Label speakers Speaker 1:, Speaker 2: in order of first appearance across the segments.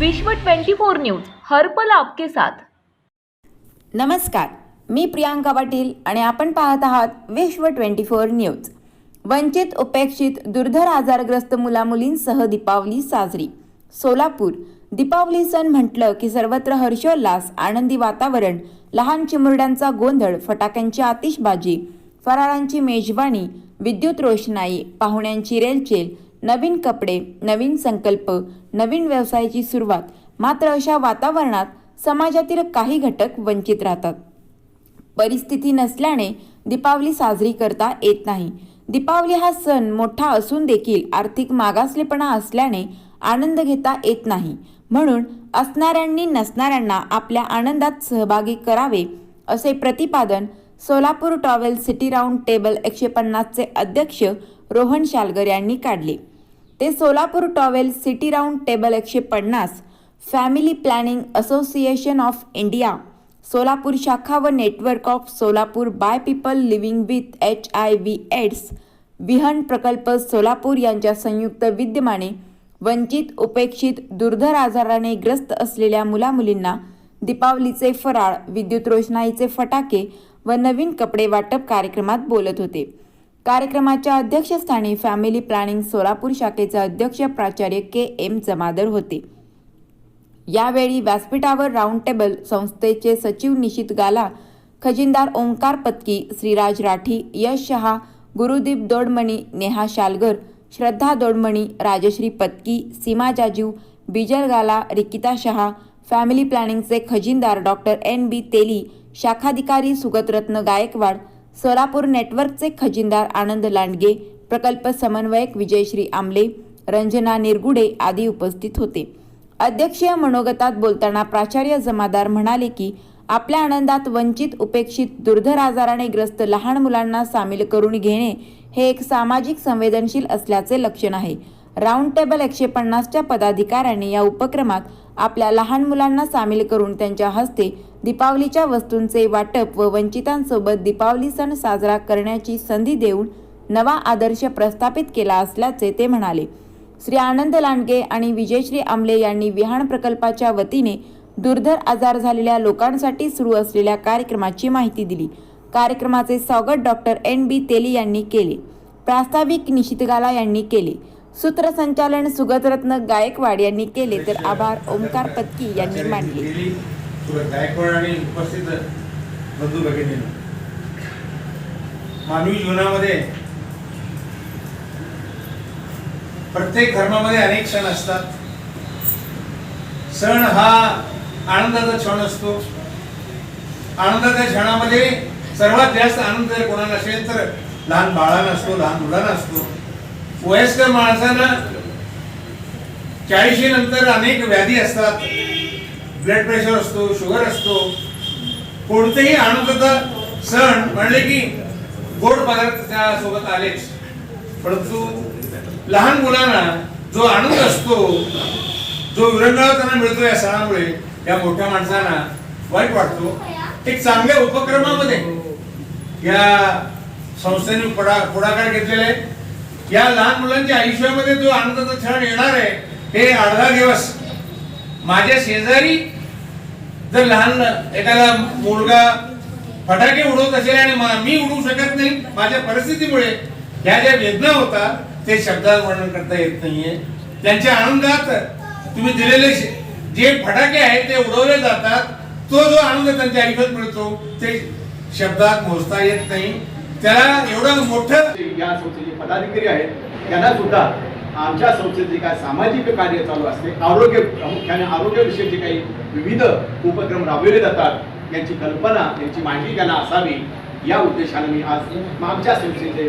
Speaker 1: विश्व 24 न्यूज हर्पल आपके साथ.
Speaker 2: नमस्कार मी प्रियांका पाटील आणि आपण पाहत आहात विश्व ट्वेंटी फोर न्यूज. वंचित उपेक्षित दुर्धर आजारग्रस्त मुलामुलींसह दीपावली साजरी. सोलापूर दीपावली सण म्हटलं की सर्वत्र हर्षोल्लास आनंदी वातावरण लहान चिमुरड्यांचा गोंधळ फटाक्यांची आतिषबाजी फराळांची मेजवानी विद्युत रोषणाई पाहुण्यांची रेलचेल नवीन कपडे नवीन संकल्प नवीन व्यवसायाची सुरुवात. मात्र अशा वातावरणात समाजातील काही घटक वंचित राहतात. परिस्थिती नसल्याने दीपावली साजरी करता येत नाही. दीपावली हा सण मोठा असून देखील आर्थिक मागासलेपणा असल्याने आनंद घेता येत नाही. म्हणून असणाऱ्यांनी नसणाऱ्यांना आपल्या आनंदात सहभागी करावे असे प्रतिपादन Solapur tower city round table एकशे पन्नासचे अध्यक्ष रोहन शालगर यांनी काढले. ते Solapur tower city round table एकशे पन्नास family planning association of India Solapur शाखा व network of Solapur by people living with H I V AIDS Vihaan प्रकल्प सोलापूर यांच्या संयुक्त विद्यमाने वंचित उपेक्षित दुर्धर आजाराने ग्रस्त असलेल्या मुलामुलींना दीपावलीचे फराळ विद्युत रोषणाईचे फटाके व नवीन कपडे वाटप कार्यक्रमात बोलत होते. कार्यक्रमाच्या अध्यक्षस्थानी फॅमिली प्लॅनिंग सोलापूर शाखेचे अध्यक्ष प्राचार्य के एम जमादर होते. यावेळी व्यासपीठावर राऊंड टेबल संस्थेचे सचिव निशित गाला खजिनदार ओंकार पत्की श्रीराज राठी यश शहा गुरुदीप दोडमणी नेहा शालगर श्रद्धा दोडमणी राजश्री पत्की सीमा जाजू बिजल गाला रिकिता शहा फॅमिली प्लॅनिंगचे खजिनदार डॉक्टर एन बी तेली शाखाधिकारी सुगतरत्न गायकवाड सोलापूर नेटवर्कचे खजिनदार आनंद लांडगे प्रकल्प समन्वयक विजयश्री आमले रंजना निरगुडे आदी उपस्थित होते. अध्यक्षीय मनोगतात बोलताना प्राचार्य जमादार म्हणाले की आपल्या आनंदात वंचित उपेक्षित दुर्धर आजाराने ग्रस्त लहान मुलांना सामील करून घेणे हे एक सामाजिक संवेदनशील असल्याचे लक्षण आहे. राऊंड टेबल एकशे पन्नासच्या पदाधिकाऱ्यांनी या उपक्रमात आपल्या लहान मुलांना सामील करून त्यांच्या हस्ते दीपावलीच्या वस्तूंचे वाटप व वंचितांसोबत दीपावली सण साजरा करण्याची संधी देऊन नवा आदर्श प्रस्थापित केला असल्याचे ते म्हणाले. श्री आनंद लांडगे आणि विजयश्री आमले यांनी विहान प्रकल्पाच्या वतीने दुर्धर आजार झालेल्या लोकांसाठी सुरू असलेल्या कार्यक्रमाची माहिती दिली. कार्यक्रमाचे स्वागत डॉक्टर एन बी तेली यांनी केले. प्रास्ताविक निशितगाला यांनी केले. सूत्रसंचालन सुगतरत्न गायकवाड यांनी केले तर आभार. ओंकार पत्की यांनी मानले.
Speaker 3: गेली. सुरत गायकवाड आणि उपस्थित बंधू भगिनींनो. मानवी जीवनामध्ये प्रत्येक धर्मामध्ये अनेक सण असतात. सण हा आनंदाचा क्षण असतो. आनंदाच्या क्षणामध्ये सर्वात जास्त आनंद जर कोणाला असेल तर लहान बाळांना असतो लहान मुलांना असतो. वयस्कर माणसांना चाळीशी नंतर अनेक व्याधी असतात. ब्लड प्रेशर असतो शुगर असतो. कोणतेही आनंदाचा सण म्हणले की गोड पदार्थ त्या सोबत आलेच. परंतु लहान मुलांना जो आनंद असतो जो विरंगुळा त्यांना मिळतो या सणामुळे या मोठ्या माणसांना वाईट वाटतो. एक चांगल्या उपक्रमामध्ये या संस्थेने पुढा पुढाकार घेतलेला आहे. या लहान मुलांच्या आयुष्यामध्ये जो आनंदाचा क्षण येणार आहे हे अर्धा दिवस. माझ्या शेजारी जर लहान एखादा मुलगा फटाके उडवत असेल आणि मी उडवू शकत नाही माझ्या परिस्थितीमुळे ह्या ज्या वेदना होता ते शब्दात वर्णन करता येत नाहीये. त्यांच्या आनंदात तुम्ही दिलेले शे- जे फटाके आहेत ते उडवले जातात. तो जो आनंद त्यांच्या आयुष्यात मिळतो ते शब्दात मोजता येत नाही. त्याला एवढं मोठं
Speaker 4: या संस्थेचे पदाधिकारी आहेत. त्यांना सुद्धा आमच्या संस्थेत जे काय सामाजिक कार्य चालू असते आरोग्य प्रामुख्याने आरोग्यविषयी जे काही विविध उपक्रम राबविले जातात यांची कल्पना यांची माहिती त्यांना असावी या उद्देशाने मी आज आमच्या संस्थेचे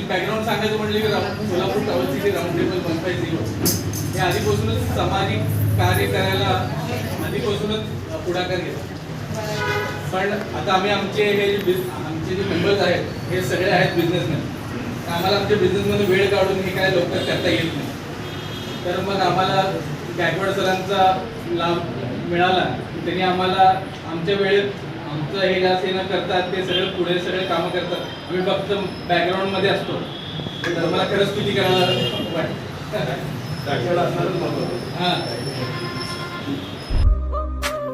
Speaker 5: बॅकग्राऊंड सांगायचं म्हटलं की Solapur tower city round table one five zero हे आधीपासूनच सामाजिक कार्य करायला आधीपासूनच पुढाकार घेतो पण आता आम्ही आमचे हे आमचे जे मेंबर्स आहेत हे सगळे आहेत बिझनेसमॅन आम्हाला आमच्या बिझनेसमध्ये वेळ काढून हे काय लवकर करता येत नाही. तर मग आम्हाला गायकवाड सरांचा लाभ मिळाला. त्यांनी आम्हाला आमच्या वेळेत आमचं हे जास्त हे न करतात ते सगळे पुढे सगळे कामं करतात. आम्ही फक्त बॅकग्राऊंडमध्ये असतो. तर मला खरंच तुझी करायला वाटतं.
Speaker 3: हा.